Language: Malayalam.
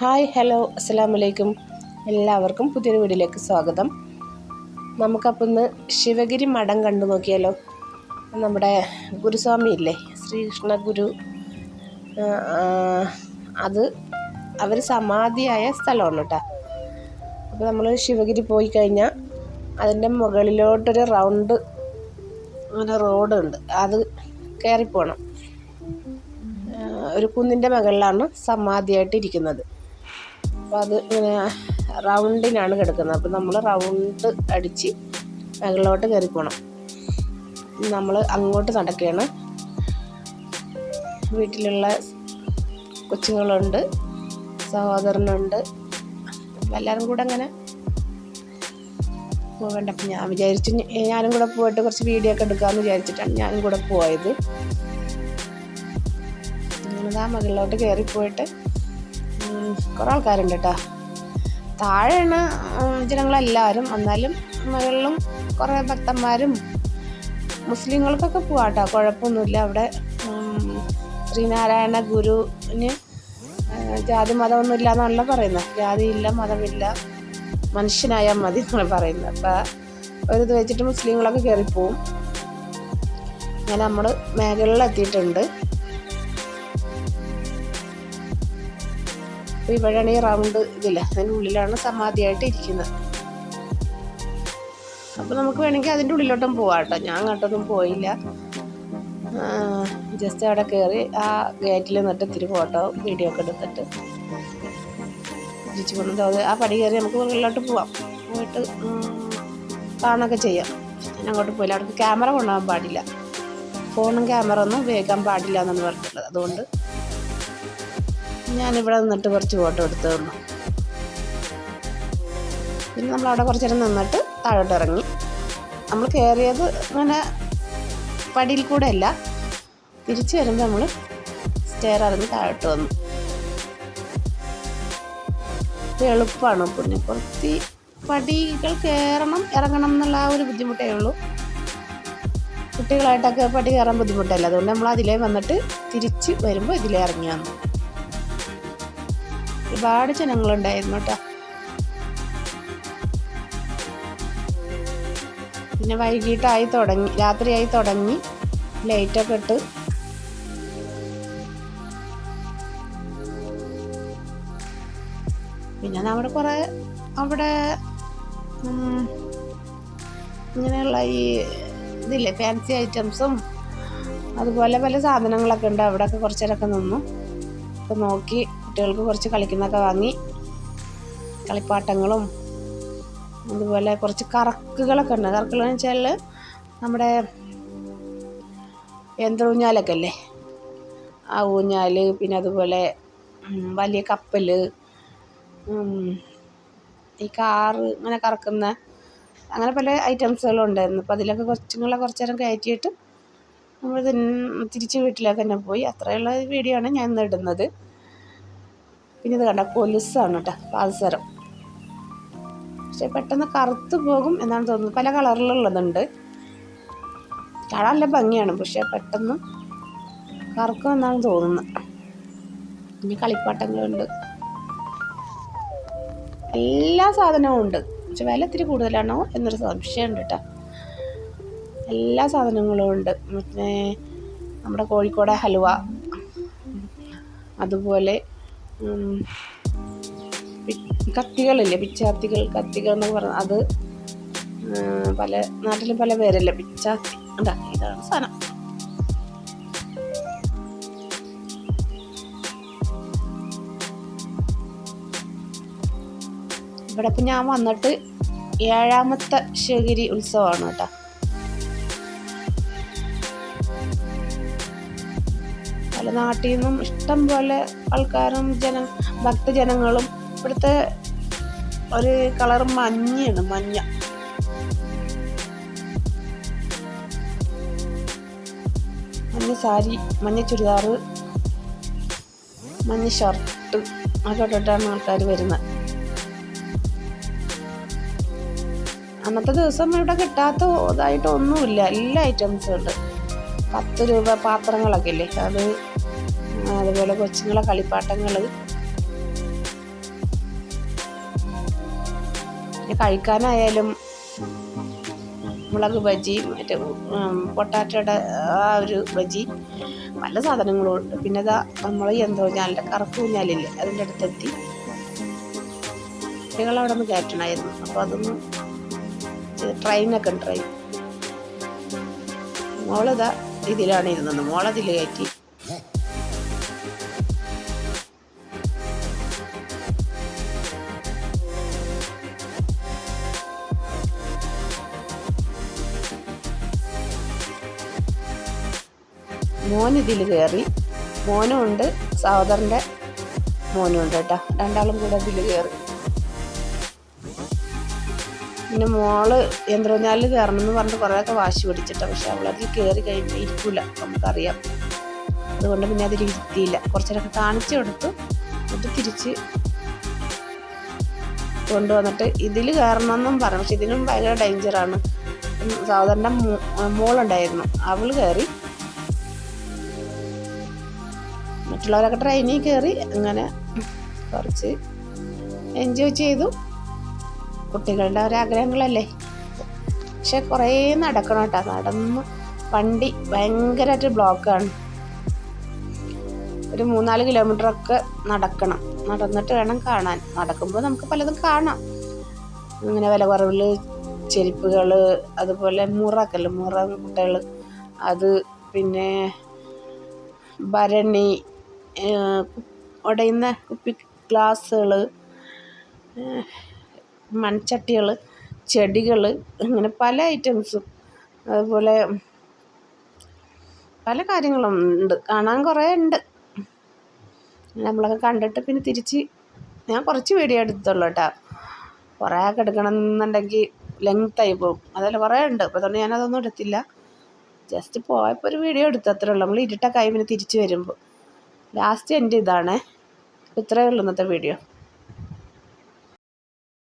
ഹായ് ഹലോ അസ്സാം വലൈക്കും എല്ലാവർക്കും പുതിയൊരു വീഡിയോയിലേക്ക് സ്വാഗതം. നമുക്കപ്പോൾ ഇന്ന് ശിവഗിരി മഠം കണ്ടു നോക്കിയാലോ? നമ്മുടെ ഗുരുസ്വാമി ഇല്ലേ? ശ്രീകൃഷ്ണ ഗുരു. അത് അവർ സമാധിയായ സ്ഥലമാണ് കേട്ടോ. അപ്പോൾ നമ്മൾ ശിവഗിരി പോയി കഴിഞ്ഞാൽ അതിന്റെ മുകളിലോട്ടൊരു റൗണ്ട് അങ്ങനെ റോഡുണ്ട്. അത് കയറിപ്പോണം ഒരു കുന്നിന്റെ മുകളിലാണ് സമാധിയായിട്ട് ഇരിക്കുന്നത്. അപ്പോൾ അത് ഇങ്ങനെ റൗണ്ടിനാണ് കിടക്കുന്നത്. അപ്പോൾ നമ്മൾ റൗണ്ട് അടിച്ച് മുകളിലോട്ട് കയറി പോകണം. നമ്മൾ അങ്ങോട്ട് നടക്കുകയാണ്. വീട്ടിലുള്ള കൊച്ചുങ്ങളുണ്ട് സഹോദരനുണ്ട്. എല്ലാവരും കൂടെ അങ്ങനെ പോകണ്ട. അപ്പം ഞാൻ വിചാരിച്ചു ഞാനും കൂടെ പോയിട്ട് കുറച്ച് വീഡിയോ ഒക്കെ എടുക്കാമെന്ന് വിചാരിച്ചിട്ടാണ് ഞാനും കൂടെ പോയത്. നമ്മളിതാ മുകളിലോട്ട് കയറിപ്പോയിട്ട് കുറേ ആൾക്കാരുണ്ട് കേട്ടോ താഴെയാണ് ജനങ്ങളെല്ലാവരും. എന്നാലും മുകളിലും കുറേ ഭക്തന്മാരും മുസ്ലിങ്ങൾക്കൊക്കെ പോവാം കേട്ടോ കുഴപ്പമൊന്നുമില്ല. അവിടെ ശ്രീനാരായണ ഗുരുവിന് ജാതി മതമൊന്നും ഇല്ല എന്നല്ല പറയുന്നത്. ജാതിയില്ല മതമില്ല. മനുഷ്യനായാൽ മതി എന്നാണ് പറയുന്നത്. അപ്പം ഒരു ഇത് വെച്ചിട്ട് മുസ്ലിങ്ങളൊക്കെ കയറിപ്പോവും അങ്ങനെ നമ്മൾ മേഖലയിലെത്തിയിട്ടുണ്ട് അപ്പോൾ ഇവിടെയാണ് ഈ റൗണ്ട് ഇതില്ല അതിന്റെ ഉള്ളിലാണ് സമാധിയായിട്ട് ഇരിക്കുന്നത്. അപ്പോൾ നമുക്ക് വേണമെങ്കിൽ അതിന്റെ ഉള്ളിലോട്ടും പോവാം കേട്ടോ. ഞാൻ അങ്ങോട്ടൊന്നും പോയില്ല. ജസ്റ്റ് അവിടെ കയറി ആ ഗേറ്റിൽ നിന്നിട്ട് ഇത്തിരി ഫോട്ടോ വീഡിയോ ഒക്കെ എടുത്തിട്ട് തിരിച്ചു കൊണ്ട് ആ പടി കയറി നമുക്ക് ഉള്ളിലോട്ട് പോവാം. പോയിട്ട് കാണുകയൊക്കെ ചെയ്യാം. ഞാൻ അങ്ങോട്ട് പോയില്ല. അവിടെ ക്യാമറ കൊണ്ടുപോകാൻ പാടില്ല. ഫോണും ക്യാമറ ഒന്നും ഉപയോഗിക്കാൻ പാടില്ല എന്നാണ് പറഞ്ഞിട്ടുള്ളത്. അതുകൊണ്ട് ഞാനിവിടെ നിന്നിട്ട് കുറച്ച് ഫോട്ടോ എടുത്തേ ഉള്ളൂ. പിന്നെ നമ്മൾ അവിടെ കുറച്ച് നേരം നിന്നിട്ട് താഴോട്ട് ഇറങ്ങി നമ്മൾ കയറിയത് അങ്ങനെ പടിയിൽ കൂടെ അല്ല തിരിച്ചു വരുമ്പോൾ നമ്മൾ സ്റ്റെയർ ഇറങ്ങി താഴോട്ട് വന്നു. എളുപ്പമാണ് പുണ്യപ്പുറത്തി പടികൾ കയറണം ഇറങ്ങണം എന്നുള്ള ആ ഒരു ബുദ്ധിമുട്ടേ ഉള്ളൂ. കുട്ടികളായിട്ടൊക്കെ പടി കയറാൻ ബുദ്ധിമുട്ടല്ല. അതുകൊണ്ട് നമ്മൾ അതിലേ വന്നിട്ട് തിരിച്ച് വരുമ്പോൾ ഇതിലേ ഇറങ്ങി വന്നു. ഒരുപാട് ജനങ്ങളുണ്ടായിരുന്നു കേട്ടോ. പിന്നെ വൈകിട്ടായി തുടങ്ങി രാത്രിയായി തുടങ്ങി ലൈറ്റൊക്കെ ഇട്ട്. പിന്നെ നമ്മുടെ കുറേ അവിടെ ഇങ്ങനെയുള്ള ഈ ഇതില്ലേ ഫാൻസി ഐറ്റംസും അതുപോലെ പല സാധനങ്ങളൊക്കെ ഉണ്ട്. അവിടെയൊക്കെ കുറച്ചേരൊക്കെ നിന്നു. അപ്പോൾ നോക്കി കുട്ടികൾക്ക് കുറച്ച് കളിക്കുന്നൊക്കെ വാങ്ങി കളിപ്പാട്ടങ്ങളും അതുപോലെ കുറച്ച് കറക്കുകളൊക്കെ ഉണ്ട്. കറക്കുകൾ എന്ന് വെച്ചാൽ നമ്മുടെ യന്ത്രൂഞ്ഞാലൊക്കെ അല്ലേ ആ ഊഞ്ഞാൽ പിന്നെ അതുപോലെ വലിയ കപ്പൽ ഈ കാറ് അങ്ങനെ കറക്കുന്ന അങ്ങനെ പല ഐറ്റംസുകളും ഉണ്ടായിരുന്നു അപ്പോൾ അതിലൊക്കെ കുറച്ചുങ്ങളെ കുറച്ച് നേരം കയറ്റിയിട്ട് നമ്മൾ തിരിച്ച് വീട്ടിലേക്ക് തന്നെ പോയി. അത്രയുള്ള വീഡിയോ ആണ് ഞാൻ ഇന്ന് ഇടുന്നത്. പിന്നെ ഇത് കണ്ട കൊലുസാണ് കേട്ടോ പാദസരം പക്ഷെ പെട്ടെന്ന് കറുത്ത് പോകും എന്നാണ് തോന്നുന്നത്. പല കളറിലുള്ളതുണ്ട്. കാണാൻ നല്ല ഭംഗിയാണ് പക്ഷെ പെട്ടെന്ന് കറുക്കും എന്നാണ് തോന്നുന്നത്. പിന്നെ കളിപ്പാട്ടങ്ങളുണ്ട്. എല്ലാ സാധനവും ഉണ്ട്. പക്ഷെ വില ഇത്തിരി കൂടുതലാണോ എന്നൊരു സംശയമുണ്ട് കേട്ടോ. എല്ലാ സാധനങ്ങളും ഉണ്ട്. പിന്നെ നമ്മുടെ കോഴിക്കോട് ഹലുവ അതുപോലെ കത്തികളില്ലേ? പിച്ചാത്തികൾ കത്തികൾ എന്നൊക്കെ പറഞ്ഞ അത് പല നാട്ടിലും പല പേരല്ലേ? പിച്ചാത്തി. ഉണ്ടാ ഇതാണ് സാധനം. ഇവിടെ ഇപ്പം ഞാൻ വന്നിട്ട് ഏഴാമത്തെ ശിവഗിരി ഉത്സവമാണ് കേട്ടോ. പല നാട്ടിൽ നിന്നും ഇഷ്ടം പോലെ ആൾക്കാരും ജന ഭക്തജനങ്ങളും ഇവിടുത്തെ ഒരു കളർ മഞ്ഞയാണ് മഞ്ഞ. മഞ്ഞ സാരി മഞ്ഞ ചുരിദാറ് മഞ്ഞ ഷർട്ട് ഒക്കെ ഇട്ടിട്ടാണ് ആൾക്കാർ വരുന്നത്. അന്നത്തെ ദിവസം ഇവിടെ കിട്ടാത്ത ഇതായിട്ട് ഒന്നുമില്ല എല്ലാ ഐറ്റംസും ഉണ്ട്. പത്ത് രൂപ പാത്രങ്ങളൊക്കെ ഇല്ലേ? അത് അതുപോലെ കൊച്ചുങ്ങളെ കളിപ്പാട്ടങ്ങൾ പിന്നെ കഴിക്കാനായാലും മുളക് ബജി മറ്റേ പൊട്ടാറ്റയുടെ ആ ഒരു ബജി പല സാധനങ്ങളും ഉണ്ട്. പിന്നെ അതാ നമ്മൾ എന്തോ യന്ത്രൂഞ്ഞാലിന്റെ കറുപ്പ് ഊഞ്ഞാലില്ലേ അതിന്റെ അടുത്തെത്തി. കുട്ടികളവിടെ നിന്ന് കയറ്റണമായിരുന്നു അപ്പോൾ അതൊന്ന് ട്രെയിനൊക്കെ ഉണ്ട് ട്രെയിൻ. മോളിതാ ഇതിലാണ് ഇരുന്നത്. മോളതിൽ കയറ്റി. മോൻ ഇതിൽ കയറി മോനും ഉണ്ട് സഹോദരന്റെ മോനും ഉണ്ട് കേട്ടോ. രണ്ടാളും കൂടെ ഇതിൽ കയറി പിന്നെ മോൾ യന്ത്രഞ്ഞാലിൽ കയറണം എന്ന് പറഞ്ഞിട്ട് കുറേയൊക്കെ വാശി പിടിച്ചിട്ടാണ് പക്ഷെ അവളതിൽ കയറി കഴിയുമ്പോൾ ഇരിക്കില്ല നമുക്കറിയാം. അതുകൊണ്ട് പിന്നെ അതിൽ ഇരുത്തിയില്ല. കുറച്ചേരൊക്കെ കാണിച്ചു കൊടുത്തു. എന്നിട്ട് തിരിച്ച് കൊണ്ടുവന്നിട്ട് ഇതിൽ കയറണമെന്നും പറഞ്ഞു. പക്ഷെ ഇതിനും ഭയങ്കര ഡേഞ്ചറാണ്. സഹോദരന്റെ മോളുണ്ടായിരുന്നു. അവൾ കയറി മറ്റുള്ളവരൊക്കെ ട്രെയിനിൽ കയറി അങ്ങനെ കുറച്ച് എൻജോയ് ചെയ്തു. കുട്ടികളുടെ ഒരാഗ്രഹങ്ങളല്ലേ പക്ഷെ കുറേ നടക്കണം കേട്ടോ. നടന്ന് വണ്ടി ഭയങ്കരമായിട്ട് ബ്ലോക്കാണ് ഒരു മൂന്നാൽ കിലോമീറ്ററൊക്കെ നടക്കണം. നടന്നിട്ട് വേണം കാണാൻ. നടക്കുമ്പോൾ നമുക്ക് പലതും കാണാം. ഇങ്ങനെ വില കുറവിൽ ചെരുപ്പുകൾ അതുപോലെ മുറക്കല്ല മുറ കുട്ടികൾ അത് പിന്നെ ഭരണി ഉടയുന്ന കുപ്പി ഗ്ലാസ്സുകൾ മൺചട്ടികൾ ചെടികൾ അങ്ങനെ പല ഐറ്റംസും. അതുപോലെ പല കാര്യങ്ങളും ഉണ്ട്. കാണാൻ കുറേ ഉണ്ട്. നമ്മളൊക്കെ കണ്ടിട്ട് പിന്നെ തിരിച്ച് ഞാൻ കുറച്ച് വീഡിയോ എടുത്തുള്ളൂ കേട്ടോ. കുറേ ഒക്കെ എടുക്കണം എന്നുണ്ടെങ്കിൽ ലെങ്ത്തായി പോകും. അതല്ല കുറേ ഉണ്ട്. അപ്പോൾ അതുകൊണ്ട് ഞാനതൊന്നും എടുത്തില്ല. ജസ്റ്റ് പോയപ്പോൾ ഒരു വീഡിയോ എടുത്തു അത്രേ ഉള്ളൂ. നമ്മൾ ഇരുട്ടൊക്കെ ആയി പിന്നെ തിരിച്ച് വരുമ്പോൾ. ലാസ്റ്റ് എന്റെ ഇതാണ്. ഇത്രയേ ഉള്ളൂ ഇന്നത്തെ വീഡിയോ.